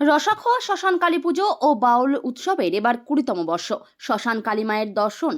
রসাখোয়া, শ্মশান কালী পুজো ও বাউল উৎসবের এবার কুড়িতম বর্ষ। শ্মশান কালী মায়ের দর্শন,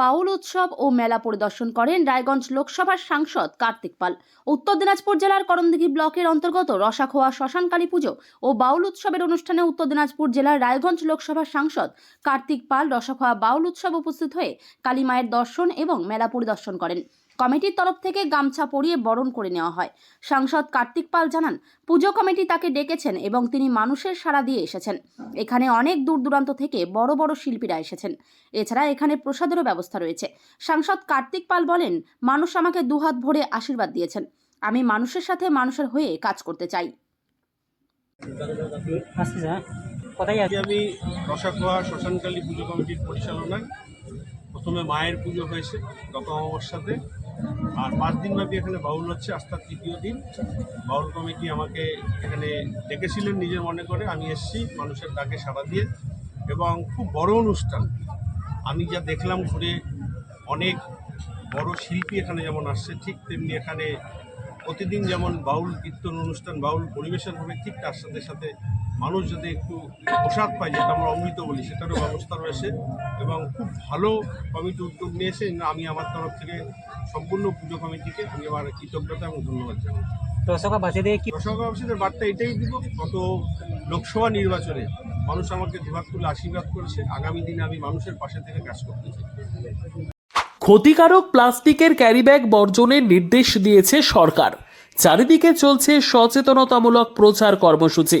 বাউল উৎসব ও মেলা পরিদর্শন করেন রায়গঞ্জ লোকসভার সাংসদ কার্তিক পাল। উত্তর দিনাজপুর জেলার করণদিঘি ব্লকের অন্তর্গত রসাখোয়া, শ্মশান কালী পুজো ও বাউল উৎসবের অনুষ্ঠানে উত্তর দিনাজপুর জেলার রায়গঞ্জ লোকসভার সাংসদ কার্তিক পাল রসাখোয়া বাউল উৎসব উপস্থিত হয়ে কালী মায়ের দর্শন এবং মেলা পরিদর্শন করেন। কমিটির তরফ থেকে গামছা পরিয়ে বরণ করে নেওয়া হয়। সাংসদ কার্তিক পাল জানান পুজো কমিটি তাকে ডেকেছেন এবং তিনি মানুষের সাড়া দিয়ে এসেছেন। এখানে অনেক দূর দূরান্ত থেকে বড় বড় শিল্পীরা এসেছেন। এছাড়া এখানে প্রসাদেরও ব্যবস্থা রয়েছে। সাংসদ কার্তিক পাল বলেন মানুষ আমাকে দুহাত ভরে আশীর্বাদ দিয়েছেন। আমি মানুষের সাথে মানুষের হয়ে কাজ করতে চাই। কোথায় আমি রসাখোয়া শ্মশানকালী পুজো কমিটির পরিচালনায় প্রথমে মায়ের পুজো হয়েছে গত অমাবস্যাতে। আর পাঁচ দিন ব্যাপী এখানে বাউল হচ্ছে আস্থার তৃতীয় দিন। বাউল কমিটি আমাকে এখানে ডেকেছিলেন নিজের মনে করে। আমি এসেছি, মানুষের ডাকে সাড়া দিয়ে। এবং খুব বড় অনুষ্ঠান। আমি যা দেখলাম ঘুরে, অনেক বড় শিল্পী এখানে যেমন আসছে, ঠিক তেমনি এখানে প্রতিদিন যেমন বাউল কীর্তন অনুষ্ঠান, বাউল পরিবেশন হবে ঠিক তার সাথে সাথে মানুষ যাতে একটু প্রসাদ পায় যেটা আমরা অমৃত বলি সেটারও ব্যবস্থা রয়েছে এবং খুব ভালো কমিটি উদ্যোগ নিয়েছে। আমি আমার তরফ থেকে সম্পূর্ণ পুজো কমিটিকে আমি আমার কৃতজ্ঞতা এবং ধন্যবাদ জানাই। রসকা বাসে দিয়ে কি দর্শকবাসীদের বার্তা এটাই দিব গত লোকসভা নির্বাচনে মানুষ আমাকে দুহাত তুলে আশীর্বাদ করেছে। আগামী দিনে আমি মানুষের পাশে থেকে কাজ করতে চাই। ক্ষতিকারক প্লাস্টিকের ক্যারিব্যাগ বর্জনের নির্দেশ দিয়েছে সরকার। চারিদিকে চলছে সচেতনতামূলক প্রচার কর্মসূচি।